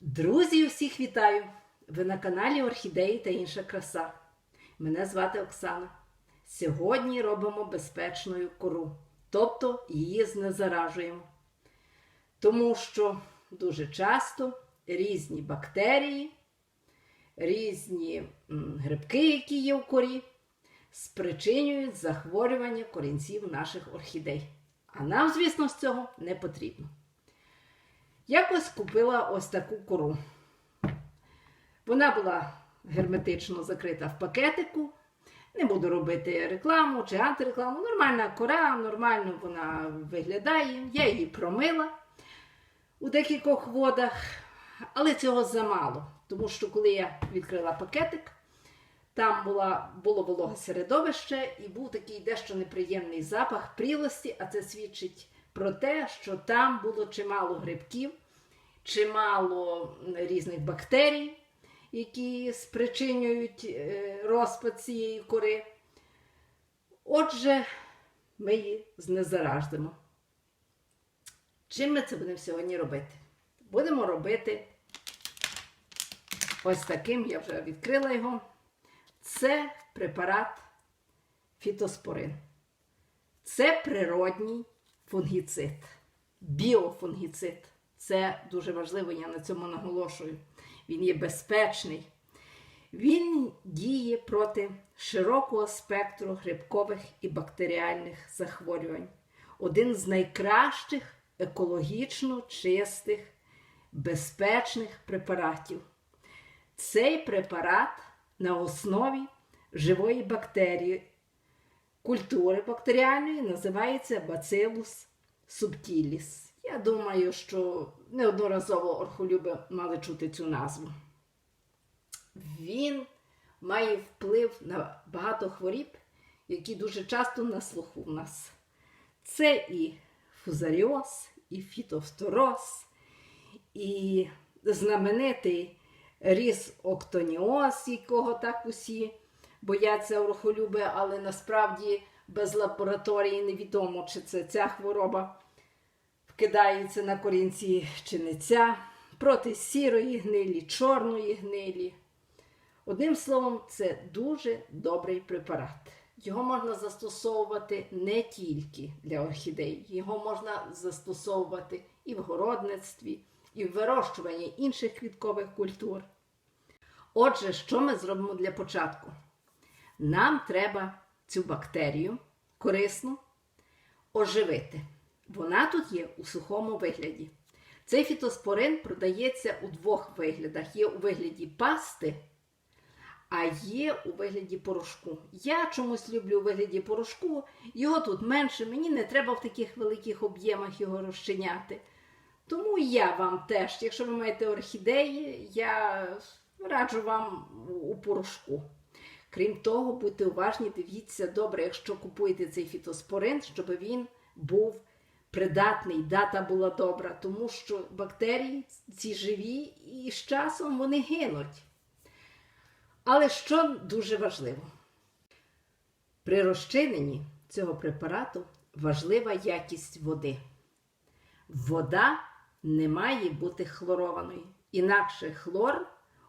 Друзі, усіх вітаю! Ви на каналі Орхідеї та інша краса. Мене звати Оксана. Сьогодні робимо безпечною кору, тобто її знезаражуємо. Тому що дуже часто різні бактерії, різні грибки, які є в корі, спричинюють захворювання корінців наших орхідей. А нам, звісно, з цього не потрібно. Якось купила ось таку кору. Вона була герметично закрита в пакетику. Не буду робити рекламу чи антирекламу. Нормальна кора, нормально вона виглядає. Я її промила у декількох водах, але цього замало. Тому що коли я відкрила пакетик, там була, було вологе середовище і був такий дещо неприємний запах прілості, а це свідчить про те, що там було чимало грибків, чимало різних бактерій, які спричинюють е, розпад цієї кори. Отже, ми її знезараждемо. Чим ми це будемо сьогодні робити? Будемо робити ось таким, я вже відкрила його. Це препарат фітоспорин. Це природній фунгіцид, біофунгіцид. Це дуже важливо, я на цьому наголошую. Він є безпечний. Він діє проти широкого спектру грибкових і бактеріальних захворювань. Один з найкращих екологічно чистих, безпечних препаратів. Цей препарат на основі живої бактерії, культури бактеріальної називається Bacillus subtilis. Я думаю, що неодноразово орхолюби мали чути цю назву. Він має вплив на багато хворіб, які дуже часто на слуху в нас. Це і фузаріоз, і фітофтороз, і знаменитий ріс октоніоз, якого так усі бояться орхолюби, але насправді без лабораторії невідомо, чи це ця хвороба вкидається на корінці чи не ця, проти сірої гнилі, чорної гнилі. Одним словом, це дуже добрий препарат. Його можна застосовувати не тільки для орхідей, його можна застосовувати і в городництві, і в вирощуванні інших квіткових культур. Отже, що ми зробимо для початку? Нам треба цю бактерію корисну оживити. Вона тут є у сухому вигляді. Цей фітоспорин продається у двох виглядах: є у вигляді пасти, а є у вигляді порошку. Я чомусь люблю у вигляді порошку, його тут менше, мені не треба в таких великих об'ємах його розчиняти. Тому я вам теж, якщо ви маєте орхідеї, я раджу вам у порошку. Крім того, будьте уважні, дивіться добре, якщо купуєте цей фітоспорин, щоб він був придатний, дата була добра, тому що бактерії ці живі і з часом вони гинуть. Але що дуже важливо, при розчиненні цього препарату важлива якість води. Вода не має бути хлорованою, інакше хлор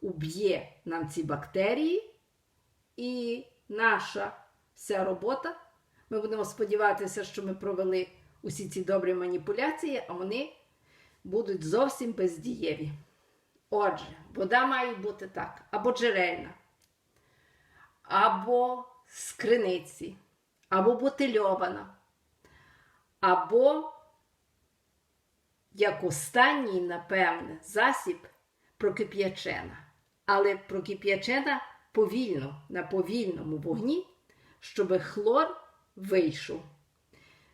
уб'є нам ці бактерії, і наша вся робота. Ми будемо сподіватися, що ми провели усі ці добрі маніпуляції, а вони будуть зовсім бездієві. Отже, вода має бути так, або джерельна, або з криниці, або бутильована, або, як останній, напевне, засіб прокип'ячена. Але прокип'ячена повільно, на повільному вогні, щоб хлор вийшов.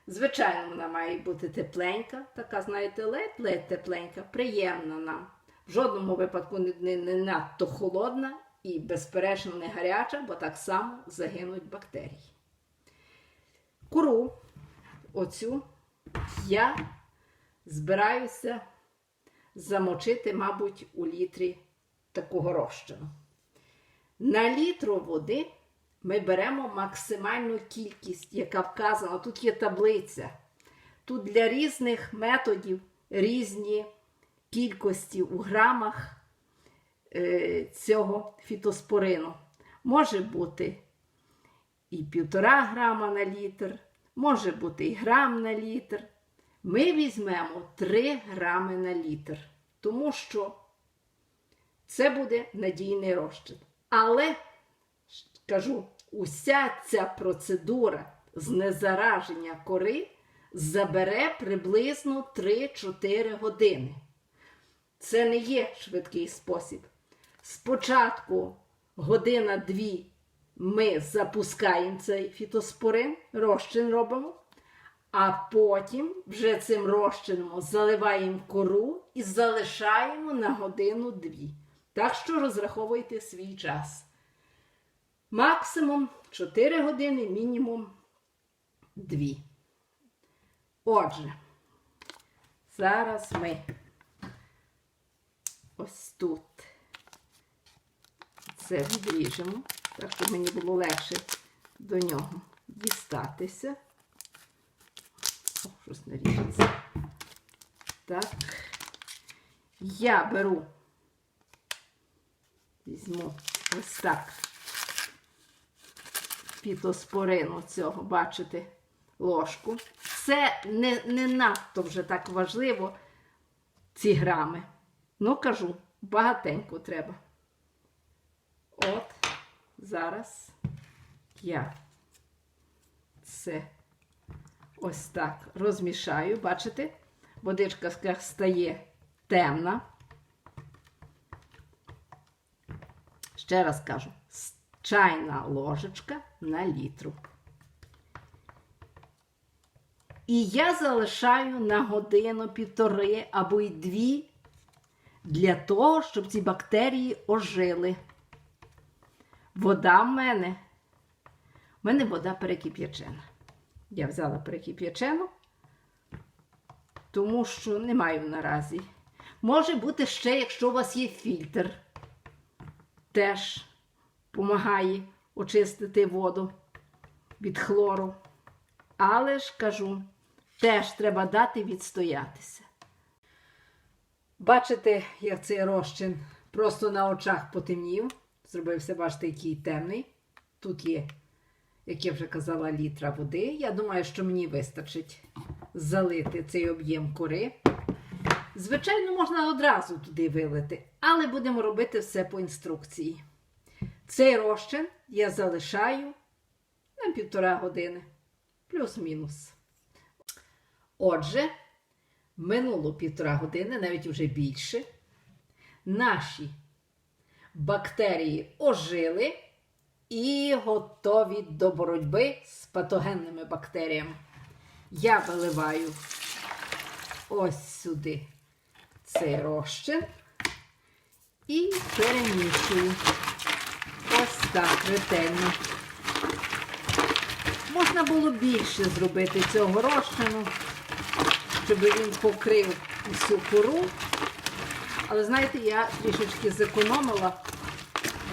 Звичайно, вона має бути тепленька, така, знаєте, ледь-ледь тепленька, приємна нам. В жодному випадку не, не, надто холодна і, безперечно, не гаряча, бо так само загинуть бактерії. Куру, оцю, я збираюся замочити, мабуть, у літрі такого розчину. На літру води ми беремо максимальну кількість, яка вказана. Тут є таблиця. Тут для різних методів різні кількості у грамах е, цього фітоспорину. Може бути і півтора грама на літр, може бути і грам на літр. Ми візьмемо 3 грами на літр, тому що це буде надійний розчин. Але, кажу, уся ця процедура знезараження кори забере приблизно 3-4 години. Це не є швидкий спосіб. Спочатку година-дві ми запускаємо цей фітоспорин, розчин робимо, а потім вже цим розчином заливаємо кору і залишаємо на годину-дві. Так що розраховуйте свій час. Максимум 4 години, мінімум 2. Отже, зараз ми ось тут це відріжемо, так, щоб мені було легше до нього дістатися. О, щось не ріжеться. Так. Я беру, візьму ось так фітоспорину цього, бачите, ложку. Це не, не надто вже так важливо, ці грами. Ну, кажу, багатенько треба. От, зараз я це ось так розмішаю. Бачите? Водичка стає темна. Ще раз кажу, чайна ложечка на літру. І я залишаю на годину півтори або й дві для того, щоб ці бактерії ожили. Вода в мене. В мене вода перекип'ячена. Я взяла перекип'ячену, тому що не маю наразі. Може бути ще, якщо у вас є фільтр, теж допомагає очистити воду від хлору. Але ж кажу, теж треба дати відстоятися. Бачите, як цей розчин просто на очах потемнів. Зробився, бачите, який темний. Тут є, як я вже казала, літра води. Я думаю, що мені вистачить залити цей об'єм кори. Звичайно, можна одразу туди вилити, але будемо робити все по інструкції. Цей розчин я залишаю на півтора години, плюс-мінус. Отже, минуло півтора години, навіть вже більше. Наші бактерії ожили і готові до боротьби з патогенними бактеріями. Я виливаю ось сюди цей розчин і перемішую. Ось так ретельно. Можна було більше зробити цього розчину, щоб він покрив усю кору. Але знаєте, я трішечки зекономила,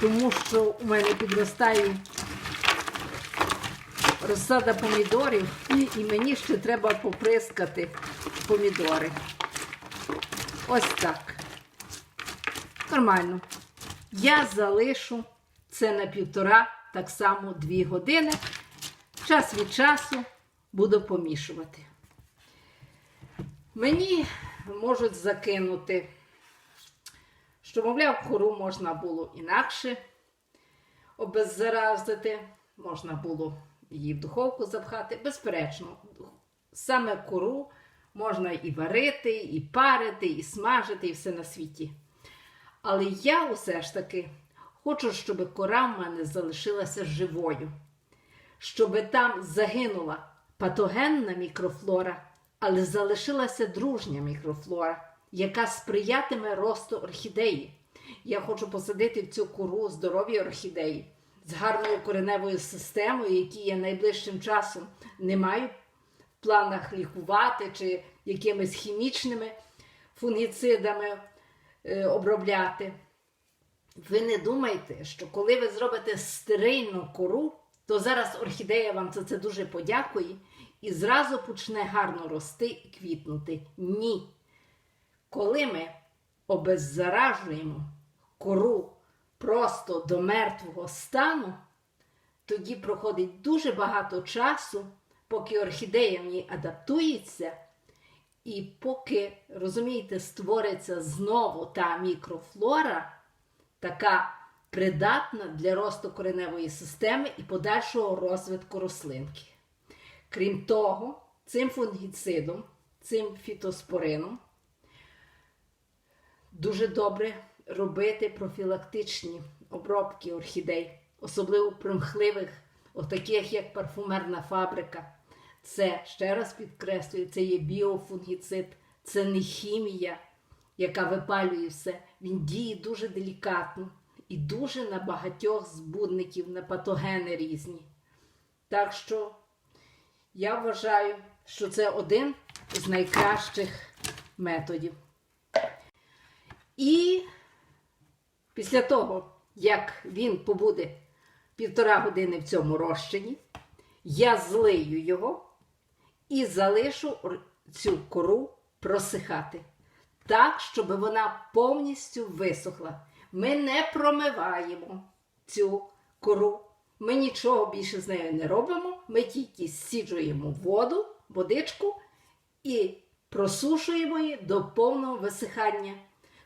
тому що у мене підростає розсада помідорів, і мені ще треба поприскати помідори. Ось так. Нормально. Я залишу це на півтора, так само дві години. Час від часу буду помішувати. Мені можуть закинути, що, мовляв, кору можна було інакше обеззаразити, можна було її в духовку запхати. Безперечно, саме кору можна і варити, і парити, і смажити, і все на світі. Але я усе ж таки хочу, щоб кора в мене залишилася живою, щоб там загинула патогенна мікрофлора, але залишилася дружня мікрофлора, яка сприятиме росту орхідеї. Я хочу посадити в цю кору здорові орхідеї з гарною кореневою системою, які я найближчим часом не маю планах лікувати чи якимись хімічними фунгіцидами е, обробляти. Ви не думайте, що коли ви зробите стерильну кору, то зараз орхідея вам за це дуже подякує і зразу почне гарно рости і квітнути. Ні. Коли ми обеззаражуємо кору просто до мертвого стану, тоді проходить дуже багато часу, поки орхідея в ній адаптується, і поки, розумієте, створиться знову та мікрофлора, така придатна для росту кореневої системи і подальшого розвитку рослинки. Крім того, цим фунгіцидом, цим фітоспорином дуже добре робити профілактичні обробки орхідей, особливо примхливих, отаких як парфумерна фабрика. Це, ще раз підкреслюю, це є біофунгіцид, це не хімія, яка випалює все. Він діє дуже делікатно і дуже на багатьох збудників, на патогени різні. Так що я вважаю, що це один з найкращих методів. І після того, як він побуде півтора години в цьому розчині, я злию його і залишу цю кору просихати. Так, щоб вона повністю висохла. Ми не промиваємо цю кору. Ми нічого більше з нею не робимо. Ми тільки сіджуємо воду, водичку і просушуємо її до повного висихання,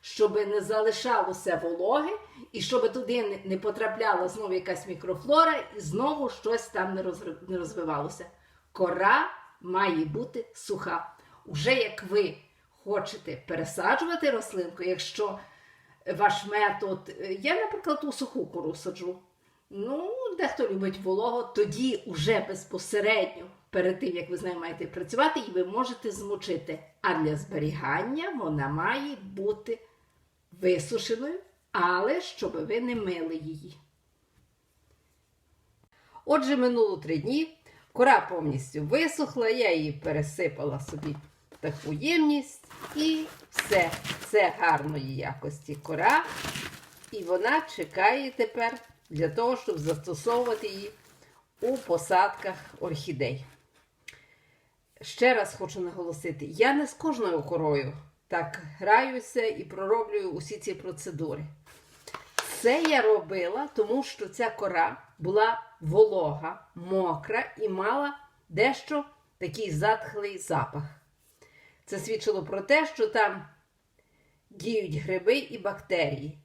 щоб не залишалося вологи і щоб туди не- потрапляла знову якась мікрофлора і знову щось там не розвивалося. Кора має бути суха. Уже як ви хочете пересаджувати рослинку, якщо ваш метод, я, наприклад, у суху кору саджу. Ну, дехто любить волого, тоді уже безпосередньо перед тим, як ви з нею маєте працювати, і ви можете змочити. А для зберігання вона має бути висушеною, але щоб ви не мили її. Отже, минуло три дні, кора повністю висохла, я її пересипала собі в таку ємність, і все, це гарної якості кора. І вона чекає тепер для того, щоб застосовувати її у посадках орхідей. Ще раз хочу наголосити: я не з кожною корою так граюся і пророблюю усі ці процедури. Це я робила, тому що ця кора була волога, мокра і мала дещо такий затхлий запах. Це свідчило про те, що там діють гриби і бактерії.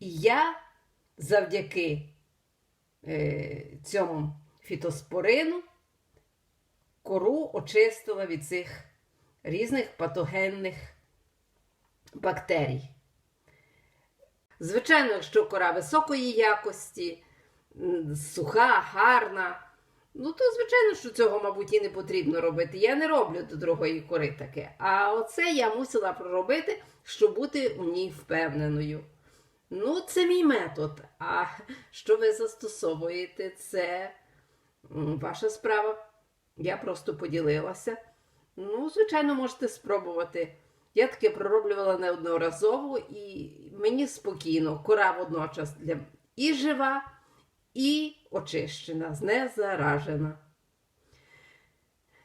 І я завдяки е, цьому фітоспорину кору очистила від цих різних патогенних бактерій. Звичайно, якщо кора високої якості, суха, гарна, ну то звичайно, що цього, мабуть, і не потрібно робити. Я не роблю до другої кори таке. А оце я мусила проробити, щоб бути у ній впевненою. Ну, це мій метод. А що ви застосовуєте, це ваша справа. Я просто поділилася. Ну, звичайно, можете спробувати. Я таке пророблювала неодноразово і мені спокійно, кора водночас для і жива, і очищена, знезаражена.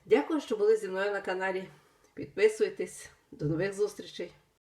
Дякую, що були зі мною на каналі. Підписуйтесь. До нових зустрічей!